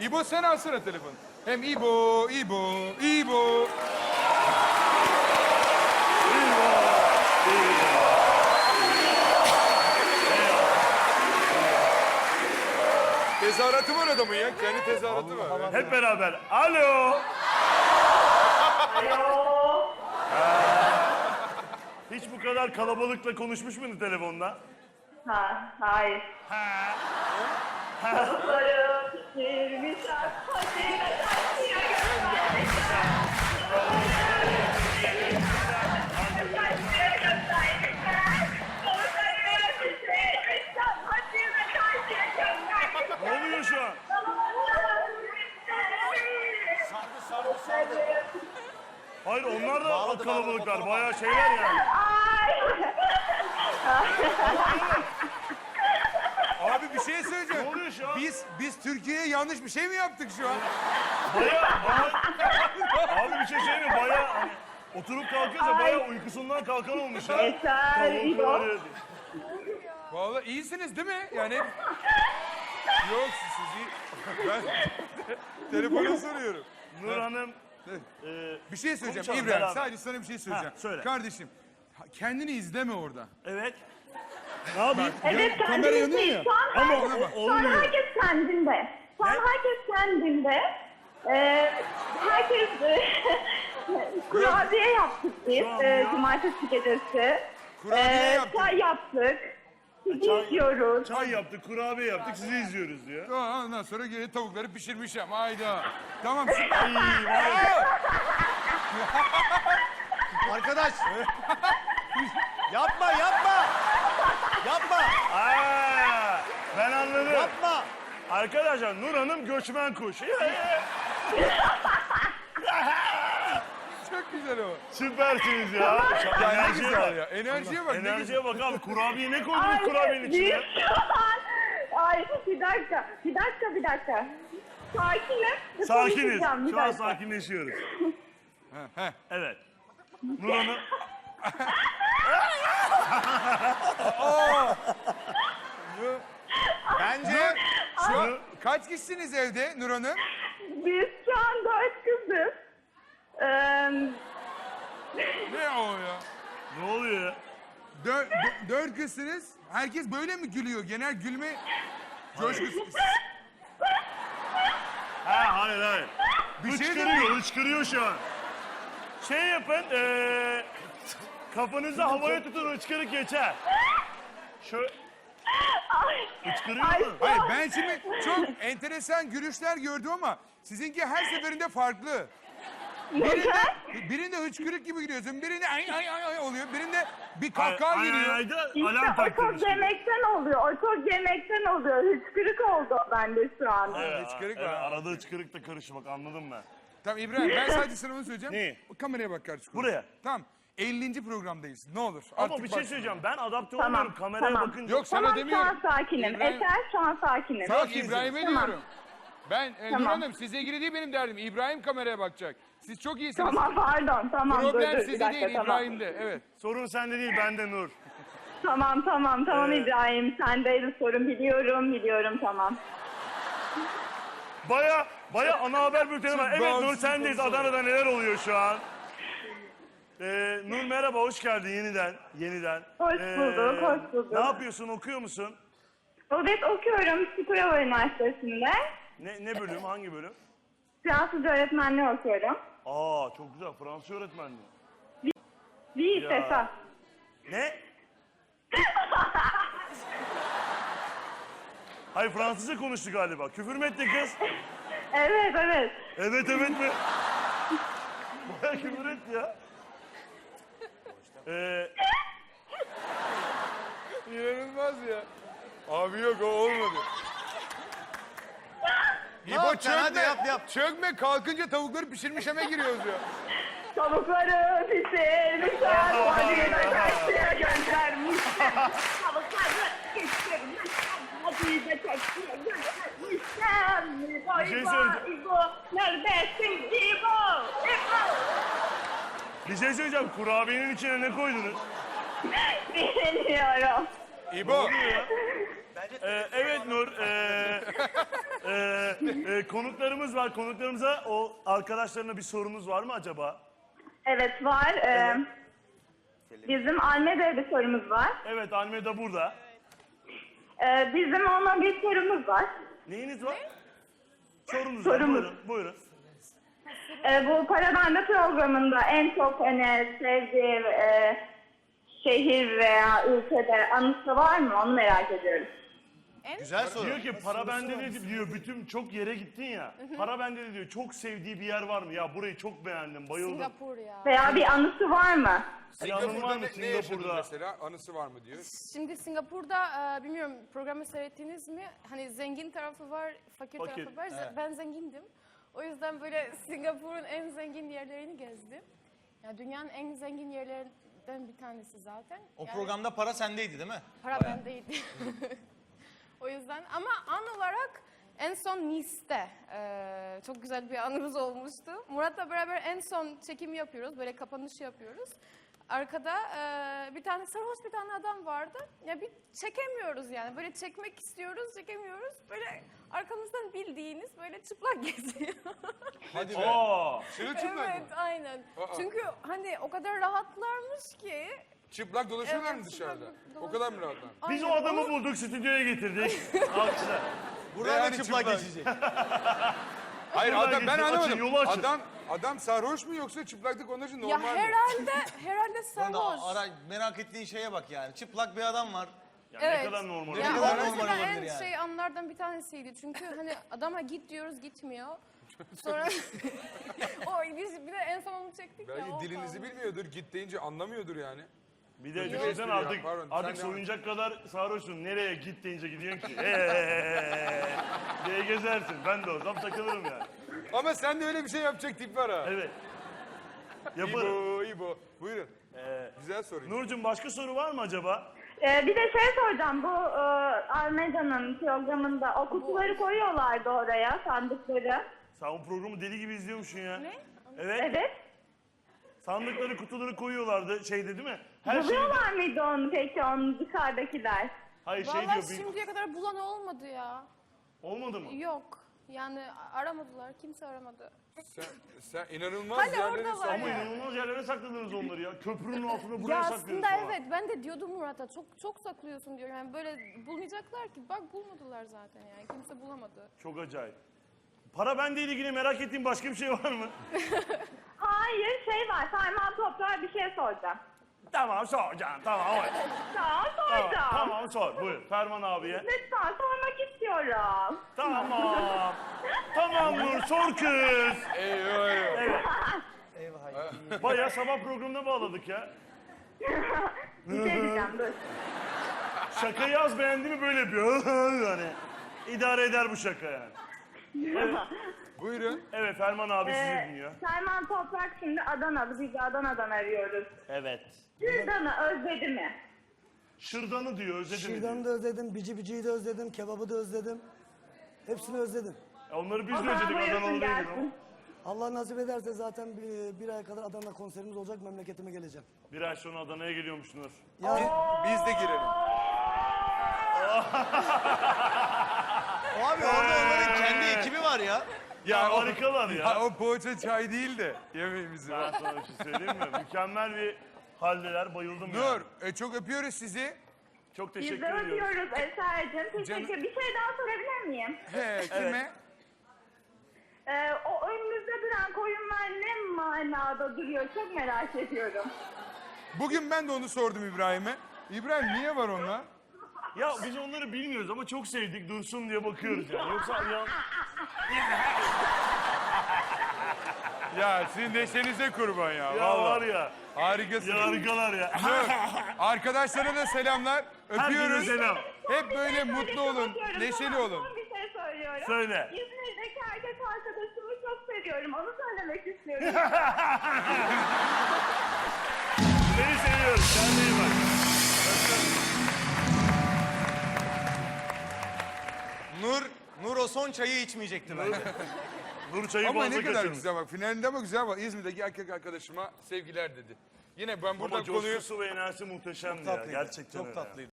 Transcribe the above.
İbo sen alsana telefonu. Hem İbo, İbo, İbo. Tezahüratı var adamın ya. Kendi tezahüratı var. Hep beraber. Alo. Alo. Hiç bu kadar kalabalıkla konuşmuş muydun telefonda? Ha, hayır. Ha. Tavukları Ne oluyor şu an? Hayır onlar da kalabalıklar. Bayağı şeyler yani. Ay. Abi bir şey söyleyeceğim. Ne oluyor şu an? Biz biz Türkiye'ye yanlış bir şey mi yaptık şu an? Bayağı, bayağı... Abi bir şey söyleyeyim mi? Bayağı hani oturup kalkıyorsa bayağı uykusundan kalkan olmuş ha. Yeter, öyle. Vallahi iyisiniz değil mi? Yani hep... Yok siz iyi. Ben telefona soruyorum. Nur Hanım Bir şey söyleyeceğim İbrahim. beraber. Sadece sana bir şey söyleyeceğim. Ha, söyle. Kardeşim ha- kendini izleme orada. evet. Ne yapayım? Evet kamera kendiniz yanıyor değil. ya. Şu an Ama herkes, o- şu an olmuyor. herkes kendinde. Şu an Ne? herkes kendinde. Ee, herkes e, kurabiye yaptık biz Şu an e, ya. cumartesi gecesi. Kurabiye Ee, yaptık. Çay yaptık. Sizi Çay- izliyoruz. Çay yaptık, kurabiye yaptık, sizi izliyoruz diyor. Aa, Ondan sonra gene tavukları pişirmişim. Hayda. Tamam vay. Arkadaş. yapma yapma. Yapma. Aa, ben anladım. Yapma. Arkadaşlar Nur Hanım göçmen kuş. Çok güzel o. Süpersiniz ya. Ya ne Enerjiye güzel bak. ya. Enerjiye bak. ne güzel. Enerjiye bak abi. Kurabiye ne koydunuz Ay, kurabiyenin içine? şu an... Ay bir dakika, bir dakika, bir dakika. Sakinim. Sakiniz. konuşacağım, bir Şu an dakika. sakinleşiyoruz. Evet. Nur Hanım. Bence Şu an kaç kişisiniz evde Nur Hanım? Biz şu an dört kızız. Ee, Ne o ya? Ne oluyor ya? Dö- dö- dört kızsınız. Herkes böyle mi gülüyor? Genel gülme coşkusu. Ha hayır hayır. Bir şey hıçkırıyor, hıçkırıyor şu an. Şey yapın, eee kafanızı havaya tutun, hıçkırık geçer. Şu ay, hıçkırıyor Ay, mu? Hayır ben şimdi çok enteresan gülüşler gördüm ama sizinki her seferinde farklı. Birinde, birinde hıçkırık gibi gülüyorsun, birinde ay ay ay ay oluyor, birinde bir Ay, kahkaha ay, geliyor. ay da İşte alarm o taktırmış. çok yemekten oluyor. O çok yemekten oluyor. Hıçkırık oldu o bende şu an. Evet, hıçkırık evet, var. arada hıçkırık da karışık bak anladım ben. Tamam İbrahim ben sadece sana onu söyleyeceğim. Ne? Kameraya bak kardeşim. Buraya. Tamam. 50. programdayız. Ne olur. Ama artık bir şey bak. söyleyeceğim. Ben adapte Tamam, olmuyorum. Kameraya tamam. bakınca. Yok sana Tamam şu demiyorum. an sakinim. İbrahim- Eser şu an sakinim. Bak İbrahim'e Tamam. diyorum. Ben e, Nur Tamam. Hanım size ilgili değil benim derdim. İbrahim kameraya bakacak. Siz çok iyisiniz. Tamam pardon tamam dur Problem dur bir sizde dakika değil tamam. İbrahim'de. Evet. Sorun sende değil, bende Nur. Tamam tamam tamam Ee, İbrahim sendeydi sorun biliyorum biliyorum tamam. Baya baya ana haber bülteni var. Evet Nur bağımsız sendeyiz. konuşalım. Adana'da neler oluyor şu an? Ee, Nur merhaba, hoş geldin yeniden. Yeniden. Ee, Hoş bulduk, hoş bulduk. Ne yapıyorsun, okuyor musun? Evet okuyorum Çukurova Üniversitesi'nde. Ne, ne bölüm, hangi bölüm? Fransızca öğretmenliği okuyorum. Aa çok güzel, Fransız öğretmenliği. Bir Ya. esas. Ne? Hayır Fransızca konuştu galiba. Küfür mü etti kız? Evet evet. Evet evet mi? Baya küfür etti ya. Ee, İnanılmaz ya. Abi yok o olmadı. İbo çökme. Hadi yap, yap. Çökme kalkınca tavukları pişirmiş eme giriyoruz ya. Tavukları pişirmişler. Hadi kaçtıya göndermişler. Tavukları pişirmişler. Hadi de kaçtıya göndermişler. İbo, şey. İbo. Neredesin İbo? İbo. Bir şey söyleyeceğim. Kurabiyenin içine ne koydunuz? Bilmiyorum. İbo. Ee, evet Nur. ee, Ee, e, konuklarımız var. Konuklarımıza o arkadaşlarına bir sorunuz var mı acaba? Evet var. Ee, bizim Almeda'ya bir sorumuz var. Evet Almeda burada. Ee, bizim ona bir sorumuz var. Neyiniz var? Sorunuz var. Sorumuz. Buyurun. Buyurun. Ee, bu Para Bende programında en çok hani sevdiği e, şehir veya ülkede anısı var mı? Onu merak ediyorum. Güzel soru. Diyor ki para bende ne diyor bütün çok yere gittin ya. Para bende diyor çok sevdiği bir yer var mı? Ya burayı çok beğendim bayıldım. Singapur ya. Veya bir anısı var mı? Yanın var Singapur'da mı ne, ne yaşadın Singapur'da? mesela? Anısı var mı diyor. Şimdi Singapur'da e, bilmiyorum programı seyrettiniz mi? Hani zengin tarafı var, fakir, Fakir, tarafı var. Z- Ben zengindim. O yüzden böyle Singapur'un en zengin yerlerini gezdim. Yani dünyanın en zengin yerlerinden bir tanesi zaten. O Yani programda para sendeydi değil mi? Para bendeydi. o yüzden ama an olarak en son Nice'te e, çok güzel bir anımız olmuştu. Murat'la beraber en son çekim yapıyoruz, böyle kapanış yapıyoruz. Arkada e, bir tane sarhoş bir tane adam vardı. Ya bir çekemiyoruz yani. Böyle çekmek istiyoruz, çekemiyoruz. Böyle arkamızdan bildiğiniz böyle çıplak geziyor. Hadi be. Aa, Sırılçıplak evet, mı? aynen. Aa. Çünkü hani o kadar rahatlarmış ki. Çıplak dolaşıyorlar Evet, mı çıplak dışarıda? dolaşıyor. O kadar mı rahatlar? biz o Aynen, adamı bulduk stüdyoya getirdik. Alkışlar. Buradan Yani da çıplak çıplak. geçecek. Hayır Buradan adam ben geçin, açın, anlamadım. yolu açın. Adam adam sarhoş mu yoksa çıplaklık onun için Ya normal mi? herhalde, herhalde sarhoş. ara, merak ettiğin şeye bak yani. Çıplak bir adam var. Ya Evet. ne kadar normal. Ya Ne o kadar mesela normal en olabilir yani. şey anlardan bir tanesiydi. Çünkü hani adama git diyoruz gitmiyor. Sonra o biz bir de en son onu çektik ya. Belki o dilinizi kaldı. bilmiyordur. Git deyince anlamıyordur yani. Bir de Yok. düşünsen Ya, artık, pardon, artık sen devam et. kadar sarhoşsun. Nereye git deyince gidiyorsun ki? Eee diye gezersin. Ben de olsam takılırım yani. Ama sen de öyle bir şey yapacak tip var ha. Evet. Yaparım. İbo, İbo. Buyurun. Ee, Güzel soru. Nurcum başka soru var mı acaba? Ee, bir de şey soracağım. Bu e, Almeda'nın programında o kutuları koyuyorlardı oraya sandıkları. Sen o programı deli gibi izliyormuşsun ya. Ne? Evet. Evet. Sandıkları, kutuları koyuyorlardı şeyde değil mi? Her şeyi... Buluyorlar mıydı onu peki onu dışarıdakiler? Hayır şey Vallahi diyor. Bir... şimdiye kadar bulan olmadı ya. Olmadı mı? Yok. Yani aramadılar. Kimse aramadı. Sen, sen inanılmaz Hala yerlere orada var. Ama ya. inanılmaz yerlere sakladınız onları ya. Köprünün altına buraya ya saklıyorsunuz aslında falan. evet ben de diyordum Murat'a çok çok saklıyorsun diyorum. Yani böyle bulmayacaklar ki. Bak bulmadılar zaten yani. Kimse bulamadı. Çok acayip. Para bende ilgili merak ettiğin başka bir şey var mı? Hayır şey var. Sayman Toplar bir şey soracağım. tamam soracağım. Tamam. Tamam, Tamam tamam, soracağım. tamam sor. Buyur. Ferman abiye. Lütfen sormak istiyorum. Tamam. tamam Nur sor kız. Eyvah eyvah. Evet. Eyvah. Bayağı sabah programına bağladık ya. bir şey diyeceğim dur. Şakayı az beğendi mi böyle yapıyor. yani. İdare eder bu şaka yani. Buyurun. Evet Ferman abi sizi Ee, dinliyor. Selman Toprak şimdi Adanalı. Biz de Adana'dan arıyoruz. Evet. Cüzdanı özledi mi? Şırdanı diyor özledim mi Şırdanı diyor. da özledim, bici biciyi de özledim, kebabı da özledim. Hepsini özledim. E, Onları biz O de zaman özledik Adanalı buyursun gelsin. Allah nasip ederse zaten bir, bir ay kadar Adana konserimiz olacak, memleketime geleceğim. Bir ay sonra Adana'ya geliyormuş Nur. Ya Biz de girelim. Abi orada onların kendi ekibi var ya. Ya o- harikalar ya. Ya o poğaça çay değil de yemeğimizi Ben var. sana bir şey söyleyeyim mi? Mükemmel bir haldeler bayıldım Nur, yani. e, çok öpüyoruz sizi. Çok Biz teşekkür de ediyoruz. öpüyoruz Eser'cim. Teşekkür. Canım- Bir şey daha sorabilir miyim? He, kime? Ee, o önünüzde duran koyunlar ne manada duruyor? Çok merak ediyorum. Bugün ben de onu sordum İbrahim'e. İbrahim niye var onlar? Ya biz onları bilmiyoruz ama çok sevdik dursun diye bakıyoruz yani. Yoksa ya... Ya sizin neşenize kurban ya. Ya vallahi. var ya. Harikasın. Ya harikalar ya. Nur, arkadaşlara da selamlar. Öpüyoruz. Herkese selam. Hep böyle mutlu olun, neşeli olun. Son bir şey söylüyorum. Söyle. İzmir'deki erkek arkadaşımı çok seviyorum. Onu söylemek istiyorum. Seni seviyoruz. Kendine iyi bak. Nur, Nur o son çayı içmeyecekti bence. Nur çayı Ama ne kadar kaçırmış. güzel bak. Finalinde ama güzel bak. İzmir'deki erkek arkadaşıma sevgiler dedi. Yine ben Ama buradan konuyu coşkusu ve enerjisi muhteşemdi ya. Gerçekten Çok tatlıydı.